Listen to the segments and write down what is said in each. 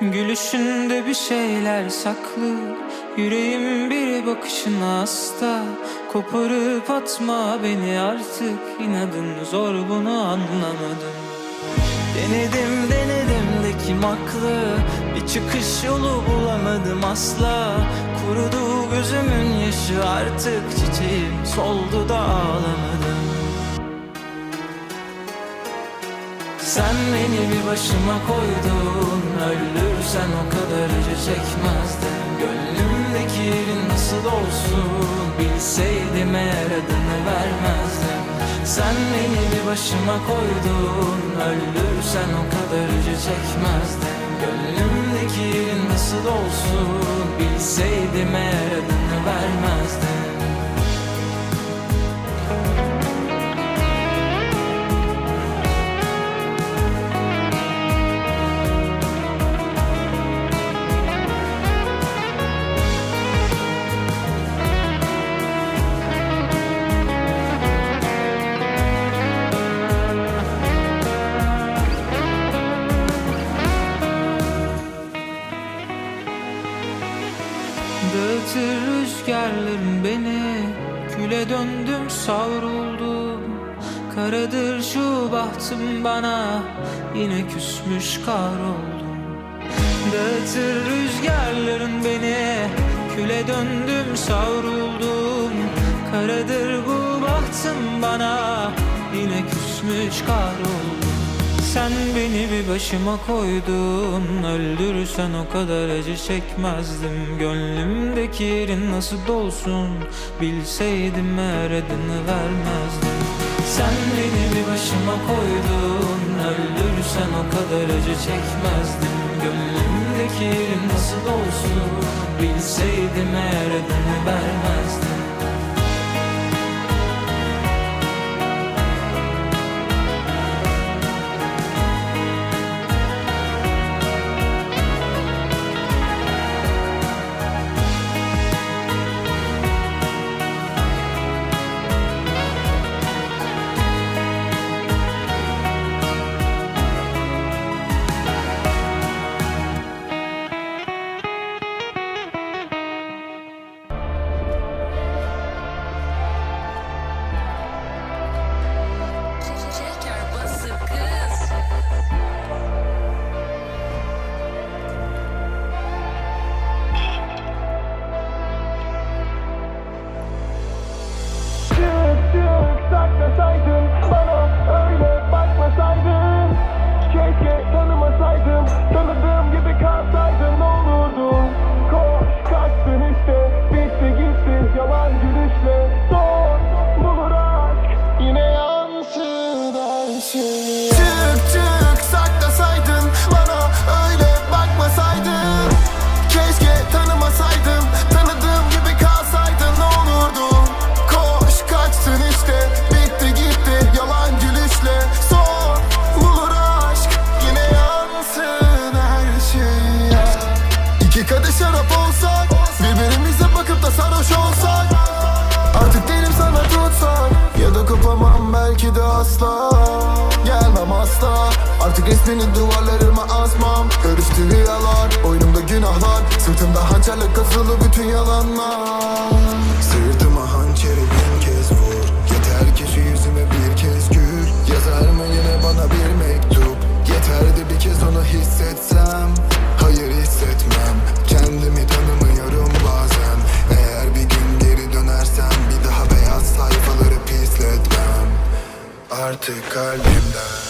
Gülüşünde bir şeyler saklı Yüreğim bir bakışına hasta. Koparıp atma beni artık inadın zor bunu anlamadım. Denedim denedim de kim haklı? Bir çıkış yolu bulamadım asla. Kurudu gözümün yaşı artık çiçeğim soldu da ağlamadım Sen beni bir başıma koydun Öldürsen o kadar acı çekmezdim. Gönlümdeki yerin nasıl olsun Bilseydim eğer adını vermezdim. Sen beni bir başıma koydun Öldürsen o kadar acı çekmezdim. Gönlümdeki yerin nasıl olsun Bilseydim eğer Dağıtır rüzgarların beni Küle döndüm savruldum. Karadır şu bahtım bana Yine küsmüş kahroldum. Dağıtır rüzgarların beni Küle döndüm savruldum. Karadır bu bahtım bana Yine küsmüş kahroldum sen beni bir başıma koydun Öldürürsen o kadar acı çekmezdim. Gönlümdeki yerin nasıl dolsun Bilseydim eğer adını vermezdim. Sen beni bir başıma koydun Öldürürsen o kadar acı çekmezdim. Gönlümdeki yerin nasıl dolsun Bilseydim eğer adını vermezdim çık saklasaydın Bana öyle bakmasaydın Keşke tanımasaydım Tanıdığım gibi kalsaydın asla. Gelmem asla. Artık resmini duvarlarıma asmam. Karıştı rüyalar Oyunumda günahlar. Sırtımda hançerle kazılı bütün yalanlar. Sırtıma Artık kalbimden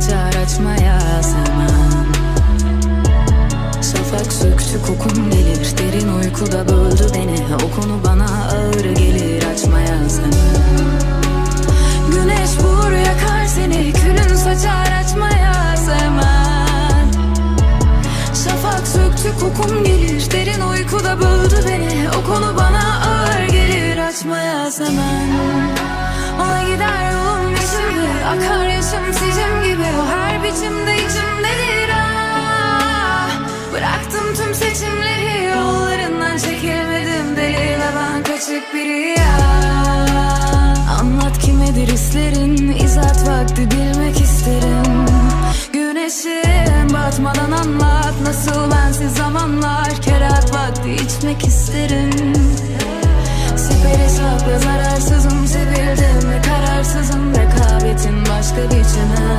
Saçar açmaya sevmem Şafak söktü kokun gelir Derin uykuda böldü beni. O konu bana ağır gelir Açmaya sevmem Güneş bulur yakar seni Külün saçar açmaya sevmem Şafak söktü kokun gelir Derin uykuda böldü beni. O konu bana ağır gelir Açmaya sevmem Ona gider Akar yaşım sicim gibi O her biçimde içimdedir ah. Bıraktım tüm seçimleri Yollarından çekilmedim Deli ve ben kaçık biri ya Anlat kimedir hislerin İzat vakti bilmek isterim. Güneşim batmadan anlat Nasıl bensiz zamanlar Kerat vakti içmek isterim Siperi sakla zararsızım Sevildim ve kararsızım. Rekabetin başka biçimi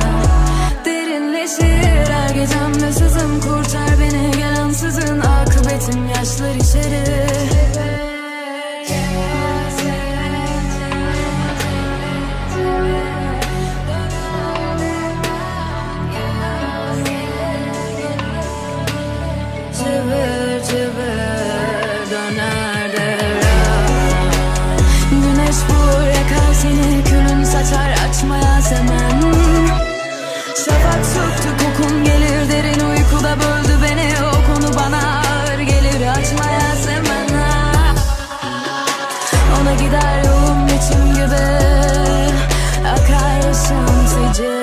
Derinleşir her gecem ve sızım. Kurtar beni gel ansızın Akıbetim yaşlar içeri Güneş vurur yakar seni Külün saçar açmaya semen Şafak söktü kokun gelir Derin uykuda böldü beni. O konu bana ağır gelir Açmaya semen Ona gider yolum içim gibi. Akar yaşam sicim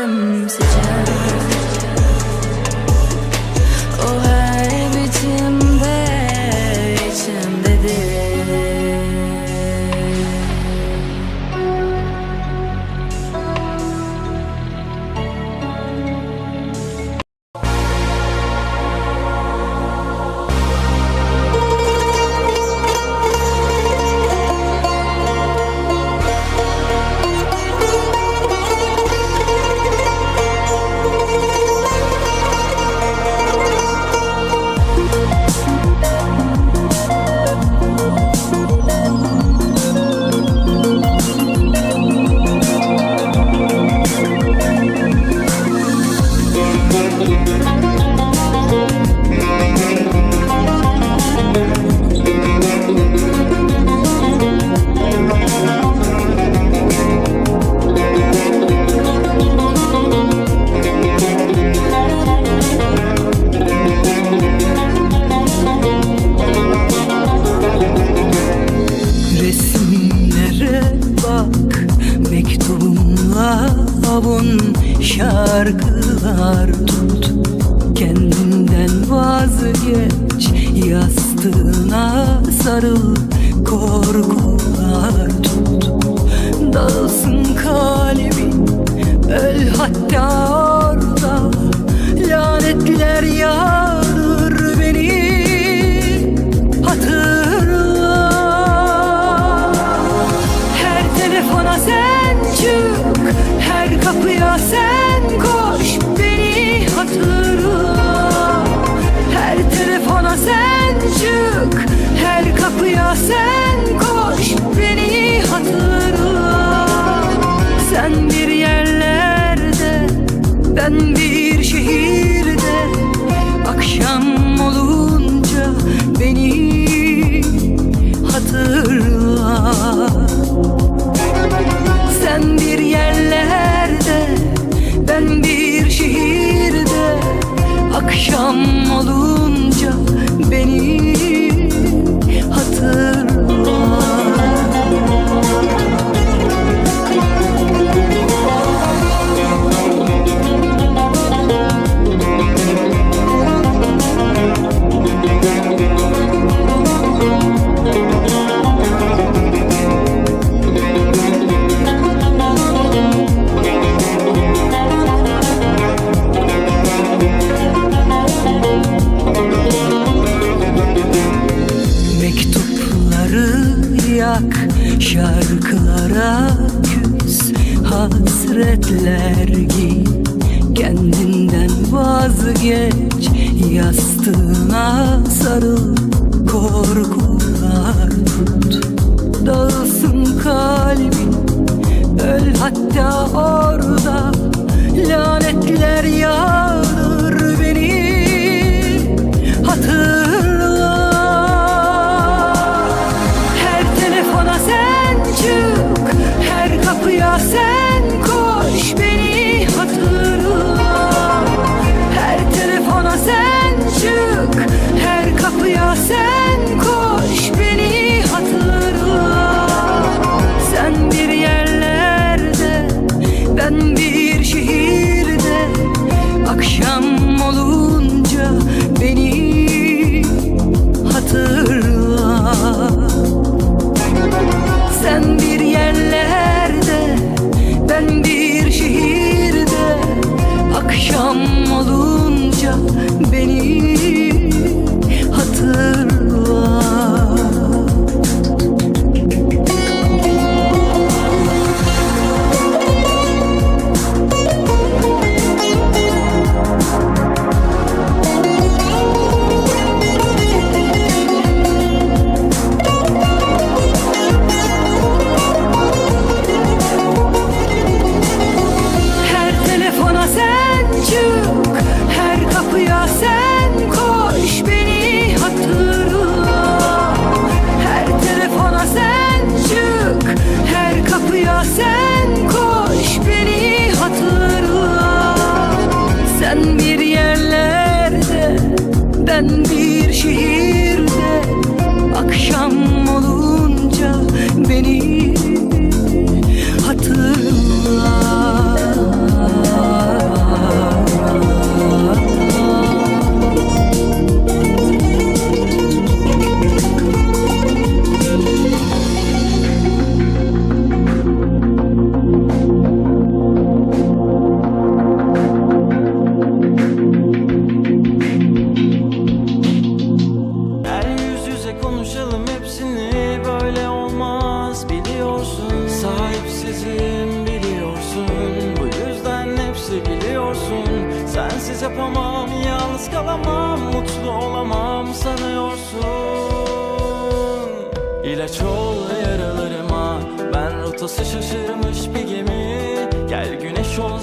Yastığına sarıl Korkular tut. Dağılsın kalbin Öl hatta orada. Lanetler yağdır beni Hatırla. Her telefona sen çık Her kapıya sen sen koş Beni hatırla. Sen bir yerlerde Ben bir şehirde. Akşam Şarkılara küs hasretler git Kendinden vazgeç Yastığına sarıl korkular tut. Dağılsın kalbin öl hatta orada Lanetler yağ hepsini Böyle olmaz biliyorsun. Sahipsizim biliyorsun. Bu yüzden hepsi biliyorsun. Sensiz yapamam yalnız kalamam Mutlu olamam sanıyorsun. İlaç ol yaralarıma Ben rotası şaşırmış bir gemi. Gel güneş ol